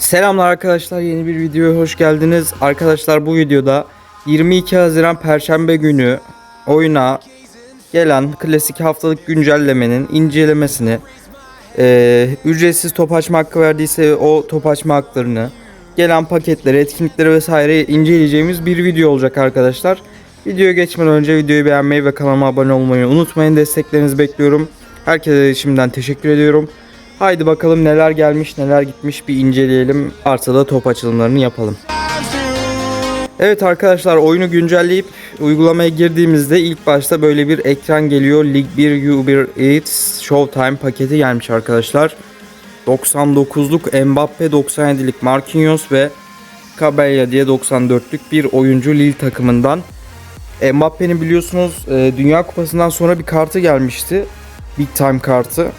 Selamlar arkadaşlar yeni bir videoya hoş geldiniz. Arkadaşlar bu videoda 22 Haziran Perşembe günü oyuna gelen klasik haftalık güncellemenin incelemesini eee, ücretsiz top açma hakkı verdiyse o top açma haklarını gelen paketleri, etkinlikleri vesaire inceleyeceğimiz bir video olacak arkadaşlar. Videoya geçmeden önce videoyu beğenmeyi ve kanalıma abone olmayı unutmayın. Desteklerinizi bekliyorum. Herkese de şimdiden teşekkür ediyorum. Haydi bakalım neler gelmiş neler gitmiş bir inceleyelim. Artıda top açılımlarını yapalım. Evet arkadaşlar oyunu güncelleyip uygulamaya girdiğimizde ilk başta böyle bir ekran geliyor. Lig 1 Uber Eats Showtime paketi gelmiş arkadaşlar. 99'luk Mbappe 97'lik Marquinhos ve Cabella diye 94'lük bir oyuncu Lille takımından. Mbappe'nin biliyorsunuz e, Dünya Kupası'ndan sonra bir kartı gelmişti. Big Time kartı.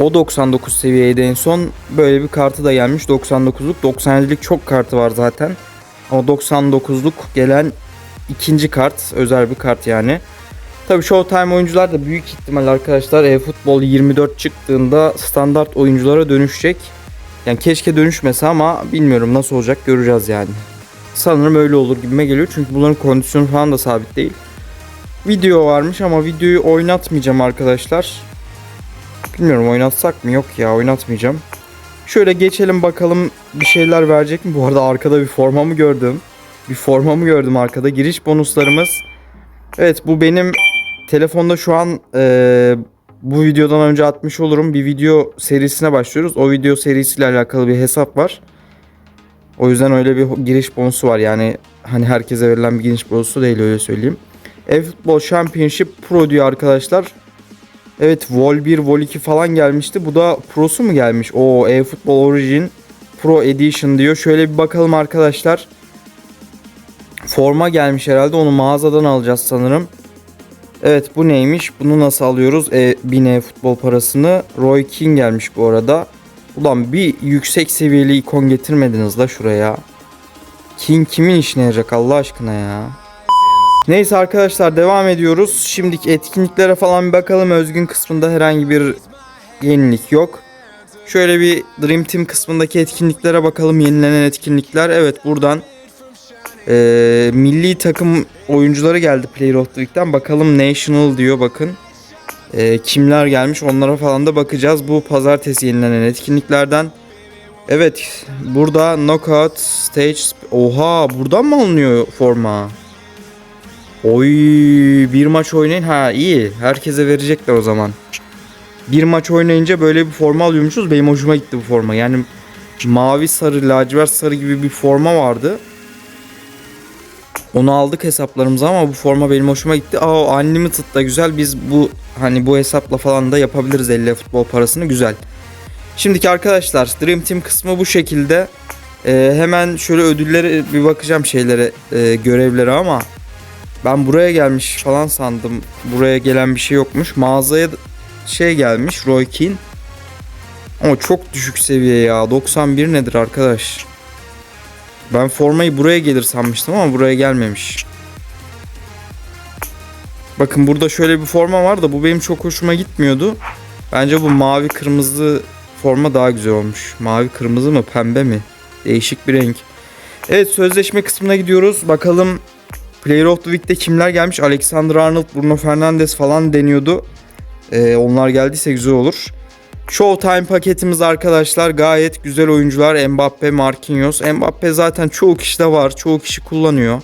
O 99 seviyeydi en son. Böyle bir kartı da gelmiş 99'luk. 97'lik çok kartı var zaten. O 99'luk gelen ikinci kart. Özel bir kart yani. Tabii Showtime oyuncular da büyük ihtimal arkadaşlar e-futbol 24 çıktığında standart oyunculara dönüşecek. Yani keşke dönüşmese ama bilmiyorum nasıl olacak göreceğiz yani. Sanırım öyle olur gibime geliyor çünkü bunların kondisyonu falan da sabit değil. Video varmış ama videoyu oynatmayacağım arkadaşlar. Bilmiyorum oynatsak mı? Yok ya oynatmayacağım. Şöyle geçelim bakalım bir şeyler verecek mi? Bu arada arkada bir formamı gördüm. Bir formamı gördüm arkada. Giriş bonuslarımız. Evet bu benim telefonda şu an eee, bu videodan önce atmış olurum. Bir video serisine başlıyoruz. O video serisiyle alakalı bir hesap var. O yüzden öyle bir giriş bonusu var. Yani hani herkese verilen bir giriş bonusu değil öyle söyleyeyim. E-Futbol Championship Pro diyor arkadaşlar. Evet Vol 1, Vol 2 falan gelmişti. Bu da Pro'su mu gelmiş? O eFootball Origin Pro Edition diyor. Şöyle bir bakalım arkadaşlar. Forma gelmiş herhalde. Onu mağazadan alacağız sanırım. Evet bu neymiş? Bunu nasıl alıyoruz? E, 1000 e-futbol parasını. Roy King gelmiş bu arada. Ulan bir yüksek seviyeli ikon getirmediniz la şuraya. King kimin işine yarayacak Allah aşkına ya. Neyse arkadaşlar devam ediyoruz. Şimdiki etkinliklere falan bir bakalım. Özgün kısmında herhangi bir yenilik yok. Şöyle bir Dream Team kısmındaki etkinliklere bakalım. Yenilenen etkinlikler. Evet buradan eee, milli takım oyuncuları geldi Player of the Week'ten. Bakalım National diyor bakın. Eee, kimler gelmiş onlara falan da bakacağız. Bu pazartesi yenilenen etkinliklerden. Evet burada Knockout Stage. Oha buradan mı alınıyor forma? Oy bir maç oynayın ha iyi herkese verecekler o zaman. Bir maç oynayınca böyle bir forma alıyormuşuz benim hoşuma gitti bu forma yani mavi sarı lacivert sarı gibi bir forma vardı. Onu aldık hesaplarımıza ama bu forma benim hoşuma gitti. Aa Unlimited da güzel biz bu hani bu hesapla falan da yapabiliriz 50 futbol parasını güzel. Şimdiki arkadaşlar Dream Team kısmı bu şekilde. Ee, hemen şöyle ödüllere bir bakacağım şeylere e, görevlere ama ben buraya gelmiş falan sandım. Buraya gelen bir şey yokmuş. Mağazaya şey gelmiş Roy Keane. Ama çok düşük seviye ya. 91 nedir arkadaş? Ben formayı buraya gelir sanmıştım ama buraya gelmemiş. Bakın burada şöyle bir forma var da bu benim çok hoşuma gitmiyordu. Bence bu mavi kırmızı forma daha güzel olmuş. Mavi kırmızı mı pembe mi? Değişik bir renk. Evet sözleşme kısmına gidiyoruz. Bakalım Player of the Week'te kimler gelmiş? Alexander Arnold, Bruno Fernandes falan deniyordu. Ee, onlar geldiyse güzel olur. Showtime paketimiz arkadaşlar gayet güzel oyuncular. Mbappe, Marquinhos. Mbappe zaten çoğu kişide var. Çoğu kişi kullanıyor.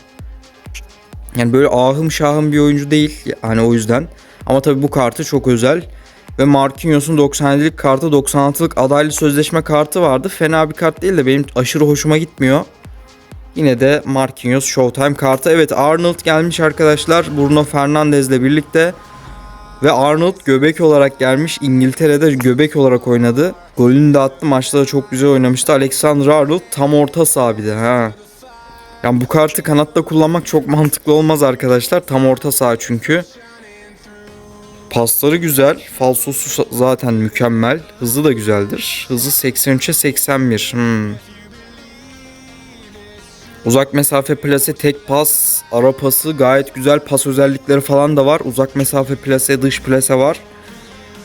Yani böyle ahım şahım bir oyuncu değil. Hani o yüzden. Ama tabii bu kartı çok özel. Ve Marquinhos'un 97'lik kartı 96'lık adaylı sözleşme kartı vardı. Fena bir kart değil de benim aşırı hoşuma gitmiyor. Yine de Marquinhos Showtime kartı. Evet Arnold gelmiş arkadaşlar. Bruno Fernandes'le birlikte. Ve Arnold göbek olarak gelmiş. İngiltere'de göbek olarak oynadı. Golünü de attı. Maçta da çok güzel oynamıştı. Alexander Arnold tam orta saha bir de ha. Yani bu kartı kanatta kullanmak çok mantıklı olmaz arkadaşlar. Tam orta saha çünkü. Pasları güzel. Falsosu zaten mükemmel. Hızı da güzeldir. Hızı 83'e 81. Hmm. Uzak mesafe plase tek pas, ara pası gayet güzel pas özellikleri falan da var. Uzak mesafe plase, dış plase var.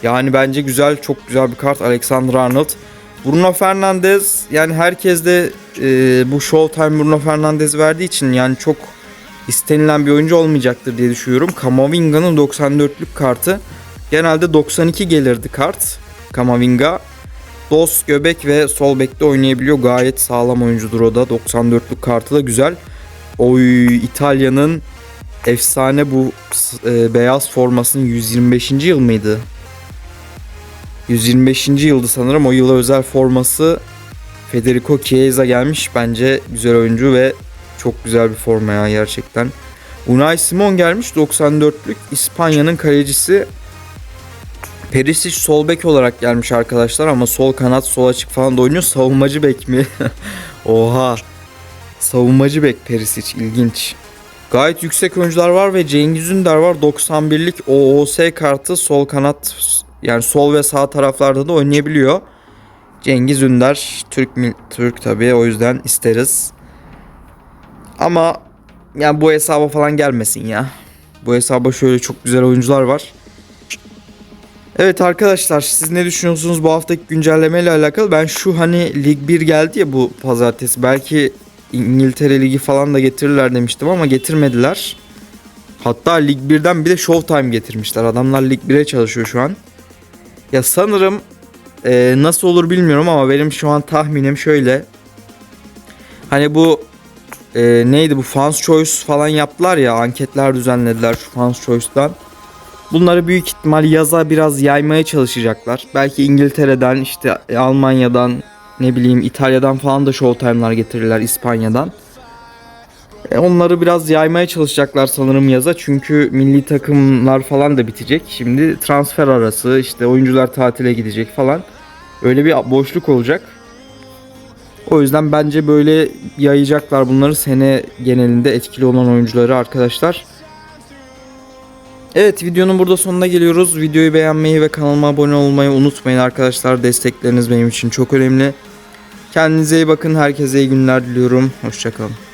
Yani bence güzel, çok güzel bir kart Alexander Arnold. Bruno Fernandes yani herkes de e, bu Showtime Bruno Fernandes verdiği için yani çok istenilen bir oyuncu olmayacaktır diye düşünüyorum. Kamavinga'nın 94'lük kartı genelde 92 gelirdi kart. Kamavinga Dos, göbek ve sol bekte oynayabiliyor. Gayet sağlam oyuncudur o da. 94'lük kartı da güzel. Oy İtalya'nın efsane bu e, beyaz formasının 125. yıl mıydı? 125. yıldı sanırım. O yıla özel forması Federico Chiesa gelmiş. Bence güzel oyuncu ve çok güzel bir forma ya gerçekten. Unai Simon gelmiş 94'lük İspanya'nın kalecisi. Perisic sol bek olarak gelmiş arkadaşlar ama sol kanat sol açık falan da oynuyor. Savunmacı bek mi? Oha. Savunmacı bek Perisic ilginç. Gayet yüksek oyuncular var ve Cengiz Ünder var. 91'lik OOS kartı sol kanat yani sol ve sağ taraflarda da oynayabiliyor. Cengiz Ünder Türk Türk tabii o yüzden isteriz. Ama yani bu hesaba falan gelmesin ya. Bu hesaba şöyle çok güzel oyuncular var. Evet arkadaşlar siz ne düşünüyorsunuz bu haftaki güncelleme ile alakalı? Ben şu hani Lig 1 geldi ya bu pazartesi. Belki İngiltere Ligi falan da getirirler demiştim ama getirmediler. Hatta Lig 1'den bir de Showtime getirmişler. Adamlar Lig 1'e çalışıyor şu an. Ya sanırım e, nasıl olur bilmiyorum ama benim şu an tahminim şöyle. Hani bu e, neydi bu Fans Choice falan yaptılar ya anketler düzenlediler şu Fans Choice'dan. Bunları büyük ihtimal yaza biraz yaymaya çalışacaklar. Belki İngiltere'den işte Almanya'dan ne bileyim İtalya'dan falan da Showtime'lar getirirler İspanya'dan. E, onları biraz yaymaya çalışacaklar sanırım yaza. Çünkü milli takımlar falan da bitecek. Şimdi transfer arası işte oyuncular tatile gidecek falan. Öyle bir boşluk olacak. O yüzden bence böyle yayacaklar bunları sene genelinde etkili olan oyuncuları arkadaşlar. Evet videonun burada sonuna geliyoruz. Videoyu beğenmeyi ve kanalıma abone olmayı unutmayın arkadaşlar. Destekleriniz benim için çok önemli. Kendinize iyi bakın. Herkese iyi günler diliyorum. Hoşçakalın.